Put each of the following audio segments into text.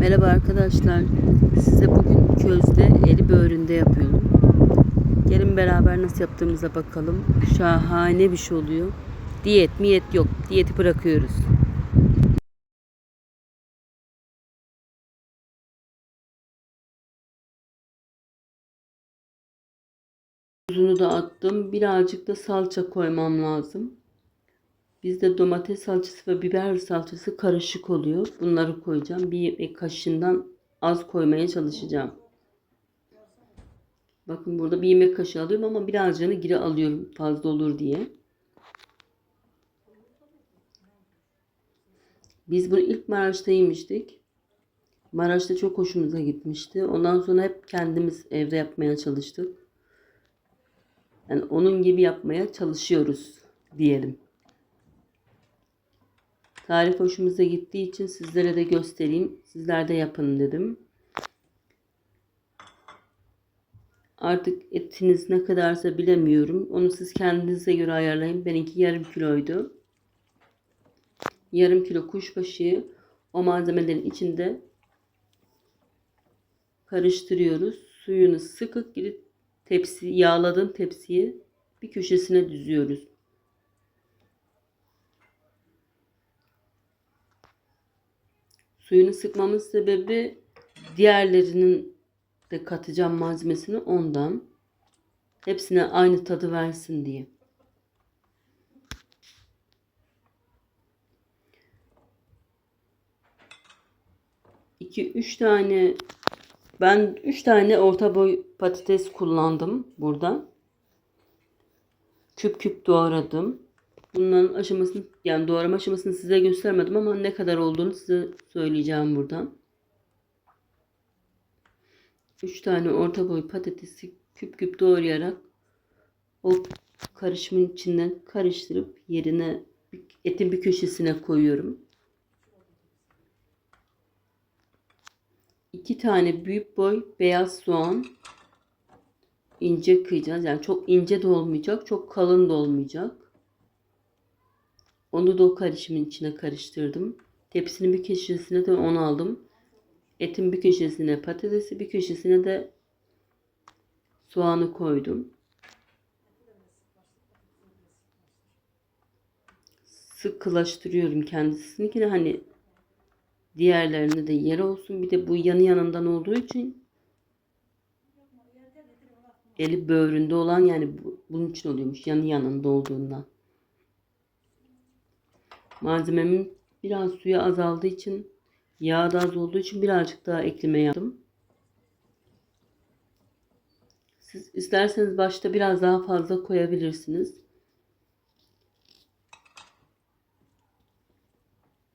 Merhaba arkadaşlar. Size bugün közde eli böğründe yapıyorum. Gelin beraber nasıl yaptığımıza bakalım. Şahane bir şey oluyor. Diyet miyet yok. Diyeti bırakıyoruz. Tuzunu da attım. Birazcık da salça koymam lazım. Bizde domates salçası ve biber salçası karışık oluyor. Bunları koyacağım. Bir yemek kaşığından az koymaya çalışacağım. Bakın burada bir yemek kaşığı alıyorum ama birazcını geri alıyorum fazla olur diye. Biz bunu ilk Maraş'ta yemiştik. Maraş'ta çok hoşumuza gitmişti. Ondan sonra hep kendimiz evde yapmaya çalıştık. Yani onun gibi yapmaya çalışıyoruz diyelim. Tarif hoşumuza gittiği için sizlere de göstereyim. Sizler de yapın dedim. Artık etiniz ne kadarsa bilemiyorum. Onu siz kendinize göre ayarlayın. Benimki yarım kiloydu. Yarım kilo kuşbaşı o malzemelerin içinde karıştırıyoruz. Suyunu sıkıp gidip tepsi yağladığım tepsiye bir köşesine düzüyoruz. Suyunu sıkmamın sebebi diğerlerinin de katacağım malzemesini ondan. Hepsine aynı tadı versin diye. İki üç tane ben üç tane orta boy patates kullandım burada. Küp küp doğradım. Bunların aşamasını yani doğrama aşamasını size göstermedim ama ne kadar olduğunu size söyleyeceğim buradan. 3 tane orta boy patatesi küp küp doğrayarak o karışımın içinden karıştırıp yerine etin bir köşesine koyuyorum. 2 tane büyük boy beyaz soğan ince kıyacağız. Yani çok ince de olmayacak, çok kalın da olmayacak. Onu da o karışımın içine karıştırdım. Tepsinin bir köşesine de onu aldım. Etin bir köşesine patatesi, bir köşesine de soğanı koydum. Sıkılaştırıyorum kendisini ki hani diğerlerine de yer olsun. Bir de bu yanı yanından olduğu için eli böğründe olan yani bunun için oluyormuş yanı yanında olduğundan. Malzememin biraz suyu azaldığı için yağ da az olduğu için birazcık daha ekleme yaptım. Siz isterseniz başta biraz daha fazla koyabilirsiniz.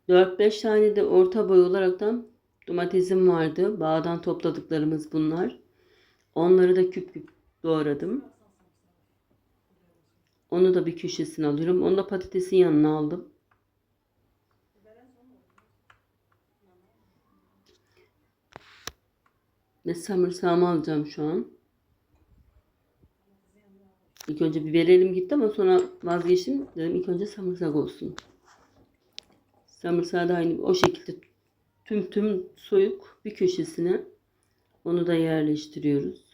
4-5 tane de orta boy olaraktan domatesim vardı. Bağdan topladıklarımız bunlar. Onları da küp küp doğradım. Onu da bir köşesine alıyorum. Onu da patatesin yanına aldım. Ve samırsağımı alacağım şu an. İlk önce biberelim gitti ama sonra vazgeçtim. Dedim ilk önce samırsak olsun. Samırsağı da aynı o şekilde tüm tüm soyuk bir köşesine onu da yerleştiriyoruz.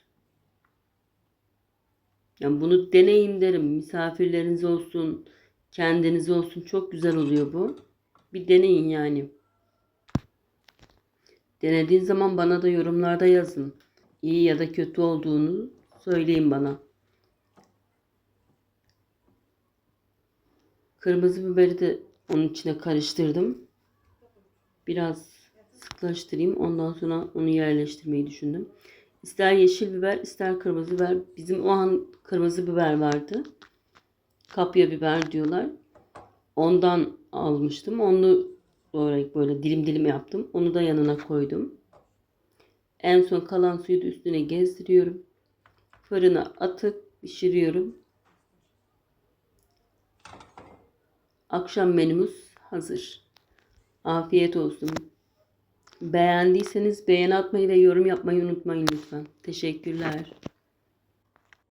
Yani bunu deneyin derim. Misafirleriniz olsun, kendiniz olsun. Çok güzel oluyor bu. Bir deneyin yani. Denediğin zaman bana da yorumlarda yazın. İyi ya da kötü olduğunu söyleyin bana. Kırmızı biberi de onun içine karıştırdım. Biraz sıklaştırayım. Ondan sonra onu yerleştirmeyi düşündüm. İster yeşil biber ister kırmızı biber. Bizim o an kırmızı biber vardı. Kapya biber diyorlar. Ondan almıştım. Onu doğrayıp böyle dilim dilim yaptım. Onu da yanına koydum. En son kalan suyu da üstüne gezdiriyorum. Fırına atıp pişiriyorum. Akşam menümüz hazır. Afiyet olsun. Beğendiyseniz beğeni atmayı ve yorum yapmayı unutmayın lütfen. Teşekkürler.